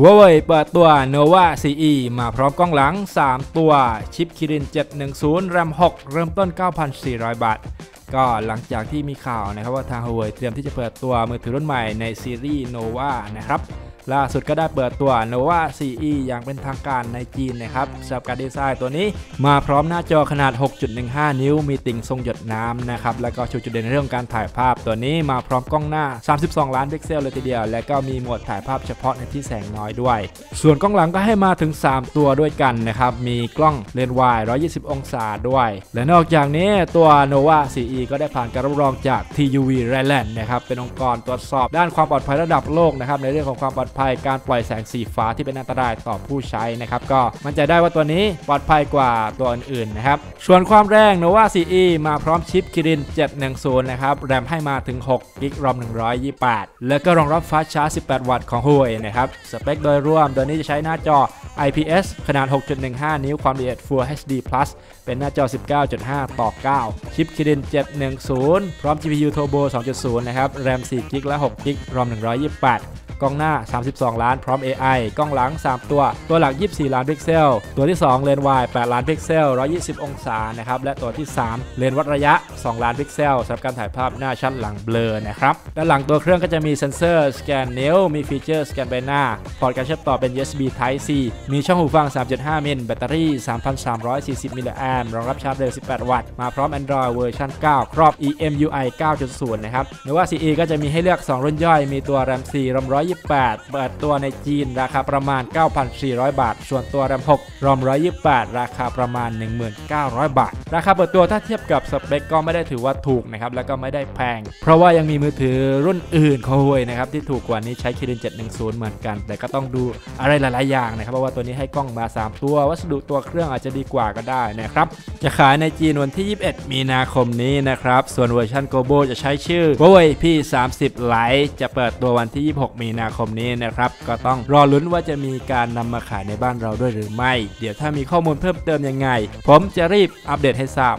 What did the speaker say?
Huawei เปิดตัว Nova CE มาพร้อมกล้องหลัง 3 ตัว ชิปคิริน710 RAM 6 เริ่มต้น 9,400 บาท ก็หลังจากที่มีข่าวนะครับว่าทาง Huawei เตรียมที่จะเปิดตัวมือถือรุ่นใหม่ในซีรีส์ Nova นะครับ ล่าสุดก็ได้เปิดตัว Nova CE อย่างเป็นทางการในจีนนะครับสำหรับการดีไซน์ตัวนี้มาพร้อมหน้าจอขนาด 6.15 นิ้ว มีติ่งทรงหยดน้ำนะครับ แล้วก็ชูจุดเด่นเรื่องการถ่ายภาพตัวนี้มาพร้อมกล้องหน้า 32 ล้านพิกเซลเลยทีเดียว และก็มีโหมดถ่ายภาพเฉพาะในที่แสงน้อยด้วย ส่วนกล้องหลังก็ให้มาถึง 3 ตัวด้วยกันนะครับ มีกล้องเลนส์วาย 120 องศาด้วย และนอกจากนี้ตัว Nova CE ก็ได้ผ่านการรับรองจาก TUV Thailand นะครับ เป็นองค์กรตรวจสอบด้านความปลอดภัยระดับโลกนะครับในเรื่องของความปลอดภัยการปล่อยแสงสีฟ้าที่เป็นอันตรายต่อผู้ใช้นะครับก็มั่นใจได้ว่าตัวนี้ปลอดภัยกว่าตัวอื่นๆนะครับส่วนความแรง Nova CE มาพร้อมชิปคิริน710นะครับแรมให้มาถึง6กิกรอม128 แล้วก็รองรับฟาสต์ชาร์จ 18 วัตต์ของ Huawei นะครับสเปคโดยรวมตัวนี้จะใช้หน้าจอ IPS ขนาด 6.15 นิ้วความละเอียด Full HD Plus เป็นหน้าจอ 19.5 ต่อ 9 ชิปคิริน710 พร้อม GPU Turbo 2.0 นะครับแรม4กิกและ6กิกรอม128 กล้องหน้า 32 ล้านพร้อม AI กล้องหลัง 3 ตัว ตัวหลัก 24 ล้านพิกเซล ตัวที่ 2 เลนส์วาย 8 ล้านพิกเซล 120 องศานะครับ และตัวที่ 3 เลนส์วัดระยะ 2 ล้านพิกเซลสำหรับการถ่ายภาพหน้าชัดหลังเบลอนะครับ ด้านหลังตัวเครื่องก็จะมีเซ็นเซอร์สแกนนิ้ว มีฟีเจอร์สแกนใบหน้า พอร์ตการเชื่อมต่อเป็น USB Type C มีช่องหูฟัง 3.5 มิล แบตเตอรี่ 3,340 มิลลิแอมป์รองรับชาร์จเร็ว 18 วัตต์ มาพร้อม Android เวอร์ชัน9 ครอบ EMUI 9.0 นะครับหรือว่า CE ก็จะมีให้เลือก 2 รุ่นย่อย มีตัว RAM 4 RAM 128 เปิดตัวในจีนราคาประมาณ 9,400 บาท ส่วนตัว RAM 6 RAM 128 ราคาประมาณ1900 บาท ราคาเปิดตัวถ้าเทียบกับสเปคก็ไม่ได้ถือว่าถูกนะครับ แล้วก็ไม่ได้แพง เพราะว่ายังมีมือถือรุ่นอื่นของ Huawei นะครับที่ถูกกว่านี้ใช้ Kirin 710 เหมือนกัน แต่ก็ต้องดูอะไรหลาย ๆ อย่างนะครับ เพราะว่าตัวนี้ให้กล้องมา 3 ตัว วัสดุตัวเครื่องอาจจะดีกว่าก็ได้นะครับ จะขายในจีนวันที่ 21 มีนาคมนี้นะครับ ส่วนเวอร์ชัน Global จะใช้ชื่อ Huawei P30 Lite จะเปิดตัววันที่ 26 มีนาคมนี้นะครับ ก็ต้องรอลุ้นว่าจะมีการนำมาขายในบ้านเราด้วยหรือไม่ เดี๋ยวถ้ามีข้อมูลเพิ่มเติมยังไง ผมจะรีบอัปเดตให้ทราบ